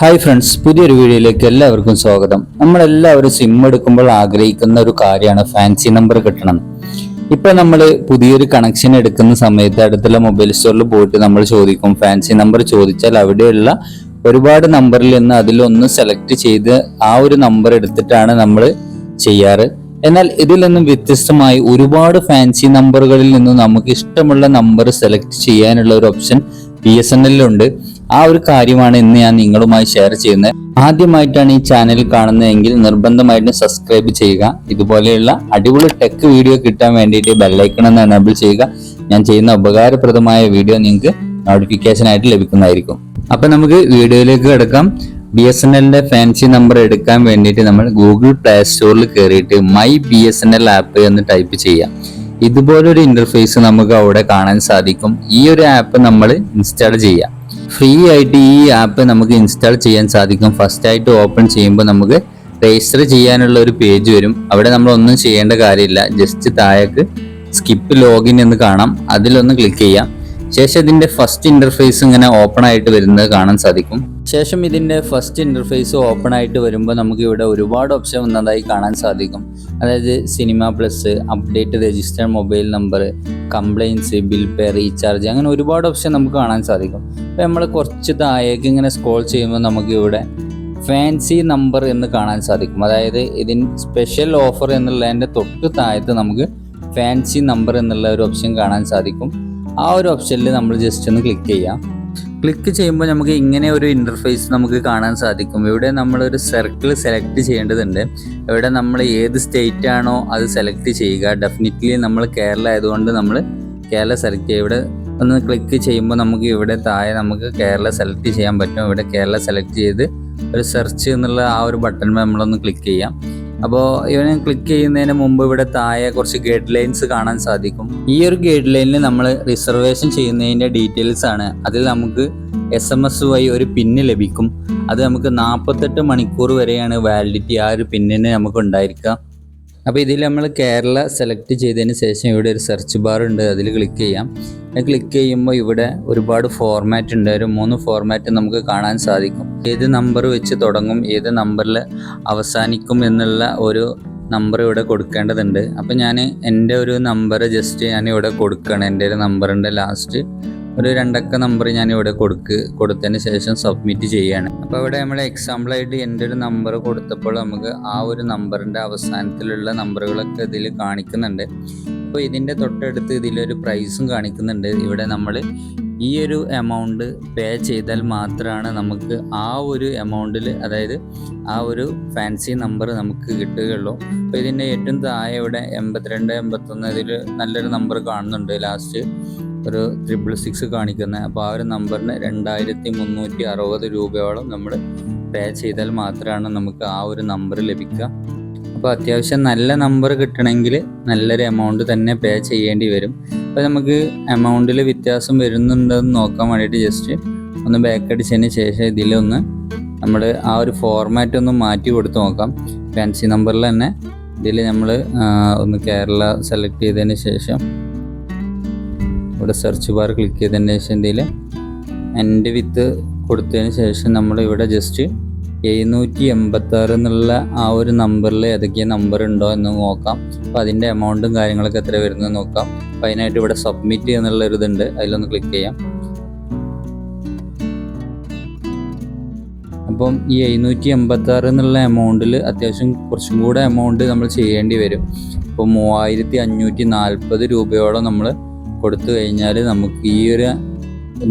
Hi friends പുതിയൊരു വീഡിയോയിലേക്ക് എല്ലാവർക്കും സ്വാഗതം. നമ്മളെല്ലാവരും സിം എടുക്കുമ്പോൾ ആഗ്രഹിക്കുന്ന ഒരു കാര്യമാണ് ഫാൻസി നമ്പർ കിട്ടണം. ഇപ്പൊ നമ്മൾ പുതിയൊരു കണക്ഷൻ എടുക്കുന്ന സമയത്ത് അടുത്തുള്ള മൊബൈൽ സ്റ്റോറിൽ പോയിട്ട് നമ്മൾ ചോദിക്കും ഫാൻസി നമ്പർ ചോദിച്ചാൽ അവിടെയുള്ള ഒരുപാട് നമ്പറിൽ നിന്ന് അതിലൊന്ന് സെലക്ട് ചെയ്ത് ആ ഒരു നമ്പർ എടുത്തിട്ടാണ് നമ്മൾ ചെയ്യാറ്. എന്നാൽ ഇതിൽ നിന്നും വ്യത്യസ്തമായി ഒരുപാട് ഫാൻസി നമ്പറുകളിൽ നിന്നും നമുക്ക് ഇഷ്ടമുള്ള നമ്പർ സെലക്ട് ചെയ്യാനുള്ള ഒരു ഓപ്ഷൻ ബി എസ് എൻ എല്ലിലുണ്ട് ആ ഒരു കാര്യമാണ് ഇന്ന് ഞാൻ നിങ്ങളുമായി ഷെയർ ചെയ്യുന്നത്. ആദ്യമായിട്ടാണ് ഈ ചാനൽ കാണുന്നതെങ്കിൽ നിർബന്ധമായിട്ടും സബ്സ്ക്രൈബ് ചെയ്യുക. ഇതുപോലെയുള്ള അടിപൊളി ടെക് വീഡിയോ കിട്ടാൻ വേണ്ടിയിട്ട് ബെല്ലൈക്കൺ എന്ന് എനേബിൾ ചെയ്യുക. ഞാൻ ചെയ്യുന്ന ഉപകാരപ്രദമായ വീഡിയോ നിങ്ങൾക്ക് നോട്ടിഫിക്കേഷൻ ആയിട്ട് ലഭിക്കുന്നതായിരിക്കും. അപ്പൊ നമുക്ക് വീഡിയോയിലേക്ക് കിടക്കാം. ബി എസ് എൻ എല്ലിന്റെ ഫാൻസി നമ്പർ എടുക്കാൻ വേണ്ടിയിട്ട് നമ്മൾ ഗൂഗിൾ പ്ലേ സ്റ്റോറിൽ കയറിയിട്ട് my B S N L app എന്ന് ടൈപ്പ് ചെയ്യാം. ഇതുപോലൊരു ഇന്റർഫേസ് നമുക്ക് അവിടെ കാണാൻ സാധിക്കും. ഈ ഒരു ആപ്പ് നമ്മൾ ഇൻസ്റ്റാൾ ചെയ്യാം. ഫ്രീ ആയിട്ട് ഈ ആപ്പ് നമുക്ക് ഇൻസ്റ്റാൾ ചെയ്യാൻ സാധിക്കും. ഫസ്റ്റ് ആയിട്ട് ഓപ്പൺ ചെയ്യുമ്പോൾ നമുക്ക് രജിസ്റ്റർ ചെയ്യാനുള്ള ഒരു പേജ് വരും. അവിടെ നമ്മൾ ഒന്നും ചെയ്യേണ്ട കാര്യമില്ല. ജസ്റ്റ് താഴേക്ക് സ്കിപ്പ് ലോഗിൻ എന്ന് കാണാം. അതിലൊന്ന് ക്ലിക്ക് ചെയ്യാം. ശേഷം ഇതിന്റെ ഫസ്റ്റ് ഇന്റർഫേസ് ഇങ്ങനെ ഓപ്പൺ ആയിട്ട് വരുന്നത് കാണാൻ സാധിക്കും. ശേഷം ഇതിന്റെ ഫസ്റ്റ് ഇന്റർഫേസ് ഓപ്പൺ ആയിട്ട് വരുമ്പോൾ നമുക്ക് ഇവിടെ ഒരുപാട് ഓപ്ഷൻ വന്നതായി കാണാൻ സാധിക്കും. അതായത് cinema plus update register mobile number compliance bill pay recharge അങ്ങനെ ഒരുപാട് ഓപ്ഷൻ നമുക്ക് കാണാൻ സാധിക്കും. അപ്പോൾ നമ്മൾ കുറച്ച് താഴേക്ക് ഇങ്ങനെ സ്ക്രോൾ ചെയ്യുമ്പോൾ നമുക്ക് ഇവിടെ ഫാൻസി നമ്പർ എന്ന് കാണാൻ സാധിക്കും. അതായത് ഇതിൻ സ്പെഷ്യൽ ഓഫർ എന്നുള്ളതിന്റെ തൊട്ട് താഴത്ത് നമുക്ക് ഫാൻസി നമ്പർ എന്നുള്ള ഒരു ഓപ്ഷൻ കാണാൻ സാധിക്കും. ആ ഒരു ഓപ്ഷനിൽ നമ്മൾ ജസ്റ്റ് ഒന്ന് ക്ലിക്ക് ചെയ്യാം. ക്ലിക്ക് ചെയ്യുമ്പോൾ നമുക്ക് ഇങ്ങനെ ഒരു ഇന്റർഫേസ് നമുക്ക് കാണാൻ സാധിക്കും. ഇവിടെ നമ്മളൊരു സർക്കിൾ സെലക്ട് ചെയ്യേണ്ടതുണ്ട്. ഇവിടെ നമ്മൾ ഏത് സ്റ്റേറ്റ് ആണോ അത് സെലക്ട് ചെയ്യുക. ഡെഫിനറ്റ്ലി നമ്മൾ കേരള ആയതുകൊണ്ട് നമ്മൾ കേരള സെലക്ട് ചെയ്യുക. ഇവിടെ ഒന്ന് ക്ലിക്ക് ചെയ്യുമ്പോൾ നമുക്ക് ഇവിടെ താഴെ നമുക്ക് കേരള സെലക്ട് ചെയ്യാൻ പറ്റും. ഇവിടെ കേരള സെലക്ട് ചെയ്ത് ഒരു സെർച്ച് എന്നുള്ള ആ ഒരു ബട്ടൺ നമ്മളൊന്ന് ക്ലിക്ക് ചെയ്യാം. അപ്പോൾ ഇവനെ ക്ലിക്ക് ചെയ്യുന്നതിന് മുമ്പ് ഇവിടെ താഴെ കുറച്ച് ഗൈഡ് ലൈൻസ് കാണാൻ സാധിക്കും. ഈ ഒരു ഗൈഡ് ലൈനിൽ നമ്മൾ റിസർവേഷൻ ചെയ്യുന്നതിന്റെ ഡീറ്റെയിൽസ് ആണ്. അതിൽ നമുക്ക് എസ് എം എസ് വഴി ഒരു പിന്ന് ലഭിക്കും. അത് നമുക്ക് നാൽപ്പത്തെട്ട് മണിക്കൂർ വരെയാണ് വാലിഡിറ്റി ആ ഒരു പിന്നിന് നമുക്ക് ഉണ്ടായിരിക്കുക. അപ്പോൾ ഇതിൽ നമ്മൾ കേരള സെലക്ട് ചെയ്തതിന് ശേഷം ഇവിടെ ഒരു സെർച്ച് ബാർ ഉണ്ട്. അതിൽ ക്ലിക്ക് ചെയ്യാം. ക്ലിക്ക് ചെയ്യുമ്പോൾ ഇവിടെ ഒരുപാട് ഫോർമാറ്റ് ഉണ്ട്. ഒരു മൂന്ന് ഫോർമാറ്റ് നമുക്ക് കാണാൻ സാധിക്കും. ഏത് നമ്പർ വെച്ച് തുടങ്ങും ഏത് നമ്പറിൽ അവസാനിക്കും എന്നുള്ള ഒരു നമ്പർ ഇവിടെ കൊടുക്കേണ്ടതുണ്ട്. അപ്പോൾ ഞാൻ എന്റെ ഒരു നമ്പർ ജസ്റ്റ് ഞാൻ ഇവിടെ കൊടുക്കുകയാണ്. എന്റെ ഒരു നമ്പറിന്റെ ലാസ്റ്റ് ഒരു രണ്ടക്ക നമ്പർ ഞാൻ ഇവിടെ കൊടുക്ക് കൊടുത്തതിന് ശേഷം സബ്മിറ്റ് ചെയ്യാണ്. അപ്പോൾ ഇവിടെ നമ്മൾ എക്സാമ്പിളായിട്ട് എന്റെ ഒരു നമ്പർ കൊടുത്തപ്പോൾ നമുക്ക് ആ ഒരു നമ്പറിന്റെ അവസാനത്തിലുള്ള നമ്പറുകളൊക്കെ ഇതിൽ കാണിക്കുന്നുണ്ട്. അപ്പോൾ ഇതിന്റെ തൊട്ടടുത്ത് ഇതിലൊരു പ്രൈസും കാണിക്കുന്നുണ്ട്. ഇവിടെ നമ്മൾ ഈ ഒരു എമൗണ്ട് പേ ചെയ്താൽ മാത്രമാണ് നമുക്ക് ആ ഒരു എമൗണ്ടിൽ അതായത് ആ ഒരു ഫാൻസി നമ്പർ നമുക്ക് കിട്ടുകയുള്ളൂ. അപ്പോൾ ഇതിന്റെ ഏറ്റവും താഴെ ഇവിടെ എൺപത്തിരണ്ട് എൺപത്തൊന്ന് ഇതിൽ നല്ലൊരു നമ്പർ കാണുന്നുണ്ട് ലാസ്റ്റ് ഒരു ട്രിപ്പിൾ സിക്സ് കാണിക്കുന്നത് അപ്പോൾ ആ ഒരു നമ്പറിന് രണ്ടായിരത്തി മുന്നൂറ്റി അറുപത് രൂപയോളം നമ്മൾ പേ ചെയ്താൽ മാത്രമാണ് നമുക്ക് ആ ഒരു നമ്പർ ലഭിക്കുക അപ്പോൾ അത്യാവശ്യം നല്ല നമ്പർ കിട്ടണമെങ്കിൽ നല്ലൊരു എമൗണ്ട് തന്നെ പേ ചെയ്യേണ്ടി വരും. അപ്പോൾ നമുക്ക് എമൗണ്ടിൽ വ്യത്യാസം വരുന്നുണ്ടെന്ന് നോക്കാൻ വേണ്ടിയിട്ട് ജസ്റ്റ് ഒന്ന് ബാക്ക് അടിച്ചതിന് ശേഷം ഇതിലൊന്ന് നമ്മൾ ആ ഒരു ഫോർമാറ്റ് ഒന്ന് മാറ്റി കൊടുത്ത് നോക്കാം. ഫാൻസി നമ്പറിൽ തന്നെ ഇതിൽ നമ്മൾ ഒന്ന് കേരള സെലക്ട് ചെയ്തതിന് ശേഷം ഇവിടെ സെർച്ച് ബാർ ക്ലിക്ക് ചെയ്തതിന് ശേഷം ഇതിൽ എന്റെ വിത്ത് കൊടുത്തതിന് ശേഷം നമ്മൾ ഇവിടെ ജസ്റ്റ് എഴുന്നൂറ്റി എൺപത്താറ് എന്നുള്ള ആ ഒരു നമ്പറിൽ ഏതൊക്കെ നമ്പർ ഉണ്ടോ എന്ന് നോക്കാം. അപ്പോൾ അതിന്റെ എമൗണ്ടും കാര്യങ്ങളൊക്കെ എത്ര വരുന്നത് നോക്കാം. അപ്പോൾ അതിനായിട്ട് ഇവിടെ സബ്മിറ്റ് എന്നുള്ള ഒരു അതിലൊന്ന് ക്ലിക്ക് ചെയ്യാം. അപ്പം ഈ എഴുന്നൂറ്റി എൺപത്തി ആറ് എന്നുള്ള എമൗണ്ടിൽ അത്യാവശ്യം കുറച്ചും കൂടെ എമൗണ്ട് നമ്മൾ ചെയ്യേണ്ടി വരും. അപ്പോൾ മൂവായിരത്തി അഞ്ഞൂറ്റി നാൽപ്പത് രൂപയോളം നമ്മൾ കൊടുത്തു കഴിഞ്ഞാൽ നമുക്ക് ഈ ഒരു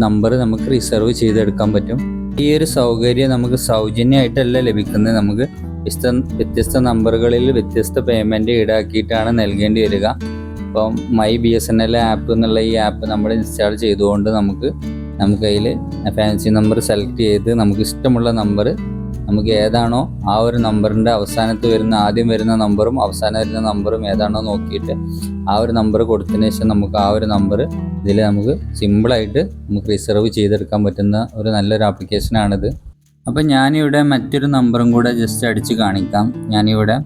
നമ്പർ നമുക്ക് റിസർവ് ചെയ്തെടുക്കാൻ പറ്റും. ഈ ഒരു സൗകര്യം നമുക്ക് സൗജന്യമായിട്ടല്ല ലഭിക്കുന്നത്. നമുക്ക് വ്യത്യസ്ത വ്യത്യസ്ത നമ്പറുകളിൽ വ്യത്യസ്ത പേയ്മെന്റ് ഈടാക്കിയിട്ടാണ് നൽകേണ്ടി വരിക. അപ്പം my B S N L app എന്നുള്ള ഈ ആപ്പ് നമ്മൾ ഇൻസ്റ്റാൾ ചെയ്തുകൊണ്ട് നമുക്ക് നമുക്ക് അതിൽ ഫാൻസി നമ്പർ സെലക്ട് ചെയ്ത് നമുക്ക് ഇഷ്ടമുള്ള നമ്പർ നമുക്ക് ഏതാണോ ആ ഒരു നമ്പറിന്റെ അവസാനത്ത് വരുന്ന ആദ്യം വരുന്ന നമ്പറും അവസാനം വരുന്ന നമ്പറും ഏതാണോ നോക്കിയിട്ട് ആ ഒരു നമ്പർ കൊടുത്തതിന് ശേഷം നമുക്ക് ആ ഒരു നമ്പർ ഇതിൽ നമുക്ക് സിമ്പിളായിട്ട് നമുക്ക് റിസർവ് ചെയ്തെടുക്കാൻ പറ്റുന്ന ഒരു നല്ലൊരു ആപ്ലിക്കേഷനാണിത്. അപ്പം ഞാനിവിടെ മറ്റൊരു നമ്പറും കൂടെ ജസ്റ്റ് അടിച്ച് കാണിക്കാം. ഞാനിവിടെ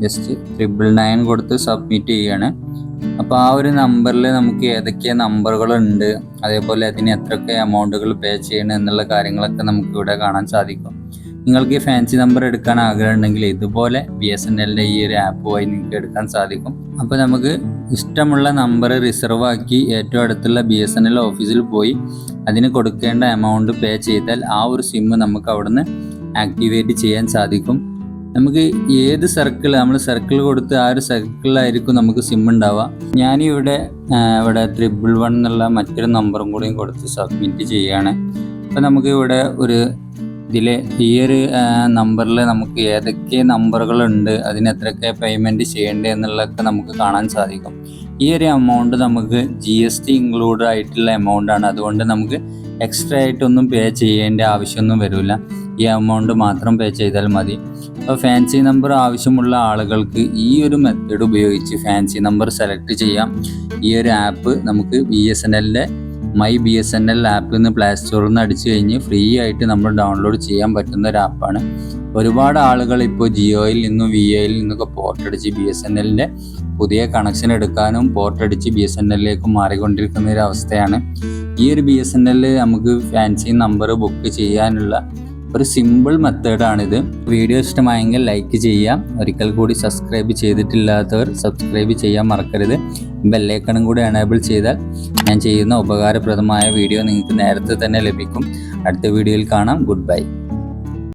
ജസ്റ്റ് ട്രിപ്പിൾ നയൻ കൊടുത്ത് സബ്മിറ്റ് ചെയ്യാണ്. അപ്പോൾ ആ ഒരു നമ്പറിൽ നമുക്ക് ഏതൊക്കെ നമ്പറുകളുണ്ട് അതേപോലെ അതിന് എത്രയൊക്കെ എമൗണ്ടുകൾ പേ ചെയ്യണം എന്നുള്ള കാര്യങ്ങളൊക്കെ നമുക്ക് ഇവിടെ കാണാൻ സാധിക്കും. നിങ്ങൾക്ക് ഈ ഫാൻസി നമ്പർ എടുക്കാൻ ആഗ്രഹം ഉണ്ടെങ്കിൽ ഇതുപോലെ ബി എസ് എൻ എല്ലിന്റെ ഈ ഒരു ആപ്പ് വഴി നിങ്ങൾക്ക് എടുക്കാൻ സാധിക്കും. അപ്പോൾ നമുക്ക് ഇഷ്ടമുള്ള നമ്പർ റിസർവ് ആക്കി ഏറ്റവും അടുത്തുള്ള ബി എസ് എൻ എൽ ഓഫീസിൽ പോയി അതിന് കൊടുക്കേണ്ട എമൗണ്ട് പേ ചെയ്താൽ ആ ഒരു സിം നമുക്ക് അവിടുന്ന് ആക്ടിവേറ്റ് ചെയ്യാൻ സാധിക്കും. നമുക്ക് ഏത് സർക്കിൾ നമ്മൾ സർക്കിൾ കൊടുത്ത് ആ ഒരു സർക്കിളിലായിരിക്കും നമുക്ക് സിം ഉണ്ടാവുക. ഞാനിവിടെ ഇവിടെ ത്രിബിൾ വൺ എന്നുള്ള മറ്റൊരു നമ്പറും കൂടിയും കൊടുത്ത് സബ്മിറ്റ് ചെയ്യുകയാണ്. അപ്പോൾ നമുക്ക് ഇവിടെ ഒരു ഇതിൽ ഈ ഒരു നമ്പറിൽ നമുക്ക് ഏതൊക്കെ നമ്പറുകളുണ്ട് അതിന് എത്രയൊക്കെ പേയ്മെന്റ് ചെയ്യേണ്ടത് എന്നുള്ളതൊക്കെ നമുക്ക് കാണാൻ സാധിക്കും. ഈ ഒരു എമൗണ്ട് നമുക്ക് ജി എസ് ടി ഇൻക്ലൂഡ് ആയിട്ടുള്ള എമൗണ്ട് ആണ്. അതുകൊണ്ട് നമുക്ക് എക്സ്ട്രാ ആയിട്ടൊന്നും പേ ചെയ്യേണ്ട ആവശ്യമൊന്നും വരില്ല ഈ എമൗണ്ട് മാത്രം പേ ചെയ്താൽ മതി. അപ്പോൾ ഫാൻസി നമ്പർ ആവശ്യമുള്ള ആളുകൾക്ക് ഈ ഒരു മെത്തേഡ് ഉപയോഗിച്ച് ഫാൻസി നമ്പർ സെലക്ട് ചെയ്യാം. ഈ ഒരു ആപ്പ് നമുക്ക് ബി എസ് എൻ എല്ലിന്റെ my B S N L ആപ്പിൽ നിന്ന് പ്ലേ സ്റ്റോറിൽ നിന്ന് അടിച്ചു കഴിഞ്ഞ് ഫ്രീ ആയിട്ട് നമ്മൾ ഡൗൺലോഡ് ചെയ്യാൻ പറ്റുന്ന ഒരു ആപ്പാണ് ഒരുപാട് ആളുകൾ ഇപ്പോൾ ജിയോയിൽ നിന്നും വി ഐയിൽ നിന്നൊക്കെ പോർട്ട് അടിച്ച് ബി എസ് എൻ എല്ലിന്റെ പുതിയ കണക്ഷൻ എടുക്കാനും പോർട്ട് അടിച്ച് ബി എസ് എൻ എല്ലിലേക്ക് മാറിക്കൊണ്ടിരിക്കുന്ന ഒരു അവസ്ഥയാണ്. ഈ ഒരു ബി എസ് എൻ എല്ലിൽ നമുക്ക് ഫാൻസി നമ്പർ ബുക്ക് ചെയ്യാനുള്ള ഒരു സിമ്പിൾ മെത്തേഡാണിത് വീഡിയോ ഇഷ്ടമായെങ്കിൽ ലൈക്ക് ചെയ്യാം ഒരിക്കൽ കൂടി സബ്സ്ക്രൈബ് ചെയ്തിട്ടില്ലാത്തവർ സബ്സ്ക്രൈബ് ചെയ്യാൻ മറക്കരുത്. ബെല്ലൈക്കണും കൂടി എനേബിൾ ചെയ്താൽ ഞാൻ ചെയ്യുന്ന ഉപകാരപ്രദമായ വീഡിയോ നിങ്ങൾക്ക് നേരത്തെ തന്നെ ലഭിക്കും. അടുത്ത വീഡിയോയിൽ കാണാം. Good bye